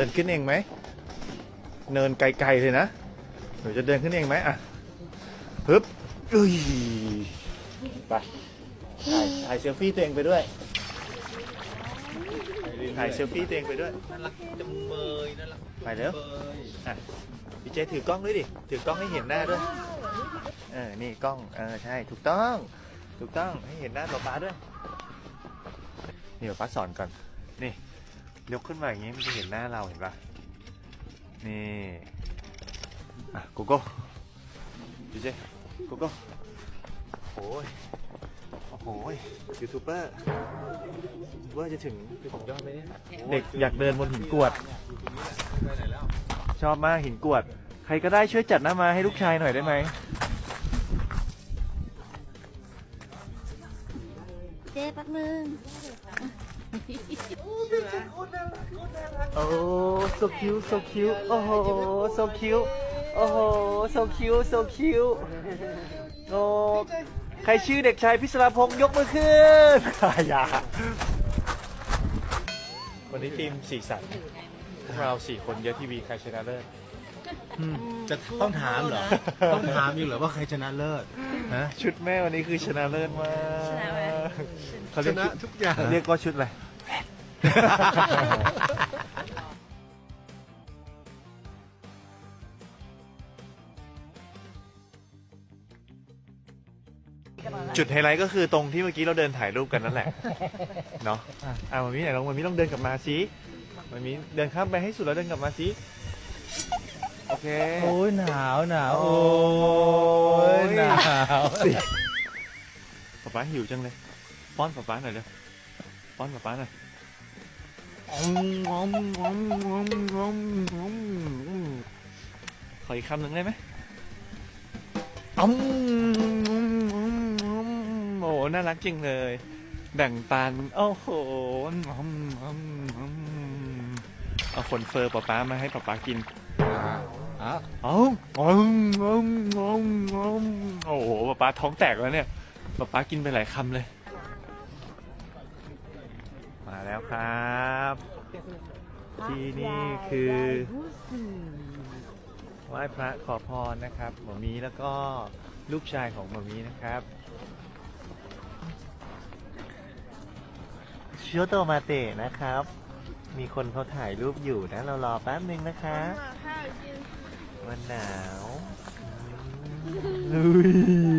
ดินขึ้นเองไหม เนินไกลๆเลยนะ หนูจะเดินขึ้นเองไหมอะฮึบอุ้ยไปถ่ายถ่ายเซลฟี่ตัวเองไปด้วยถ่ายเซลฟี่ตัวเองไปด้วยน่ารักจังเบยน่ารักไปเร็วเบยอะพี่เจถือกล้องด้วยดิ ถือกล้องให้เห็นหน้าด้วย เออ นี่กล้อง เออ ใช่ ถูกต้อง ถูกต้อง ให้เห็นหน้าป๊าป๊าด้วย นี่ป๊าป๊าสอนก่อน นี่ ยกขึ้นมาอย่างงี้มันจะเห็นหน้าเราเห็นปะนี่อะโกโก้พี่เจโกโก้โอ้ยโอ้โหยูทูบเบอร์ยูทูบเบอร์จะถึงถึงยอดไหมเนี่ยเด็กอยากเดินบนหินกรวดไปไหนแล้วชอบมากหินกรวด ใครก็ได้ช่วยจัดหน้ามาให้ลูกชายหน่อยได้ไหมเจ๊แป๊บนึงโอ้ so cute so cute โอ้โห so cute โอ้โห so cute so cute โอ้ใครชื่อเด็กชายพิศราพงษ์ยกมือขึ้นอย่าวันนี้ทีมสีสันพวกเราสี่คนเยอะทีวีใครชนะเลิศจะต้องถามเหรอ ต้องถามอยู่เหรอว่าใครชนะเลิศฮะชุดแม่วันนี้คือชนะเลิศมากชนะไหมเขาชเรียกนะทุกอย่าง เรียกว่าชุดอะไร จุดไฮไลท์ก็คือตรงที่เมื่อกี้เราเดินถ่ายรูปกันนั่นแหละ เนาะอะมันมีไหนลองมันมีลองเดินกลับมาสิมันมีเดินข้ามไปให้สุดแล้วเดินกลับมาสิโอเค โอ้ยหนาวหนาวโอ้โอ้ยยหนาวสิป๊าป๊าหิวจังเลยป้อนป๊าป๊าหน่อยเร็วป้อนป๊าป๊าหน่อยขออีกคำหนึ่งได้ไหมอืมโอ้โห น่ารักจริงเลย แบ่งปัน โอ้โหเอาขนเฟอร์ป๊าป๊ามาให้ป๊าป๊ากินอะเอ้าโอ้โหป๊าป๊าท้องแตกแล้วเนี่ยป๊าป๊ากินไปหลายคำเลย มาแล้วครับ ที่นี่คือไหว้พระขอพรนะครับหมอมีแล้วก็ลูกชายของหมอมีนะครับ ชิโตมาเตะนะครับ มีคนเขาถ่ายรูปอยู่นะ เรารอแป๊บนึงนะคะมันหนาววุ้ย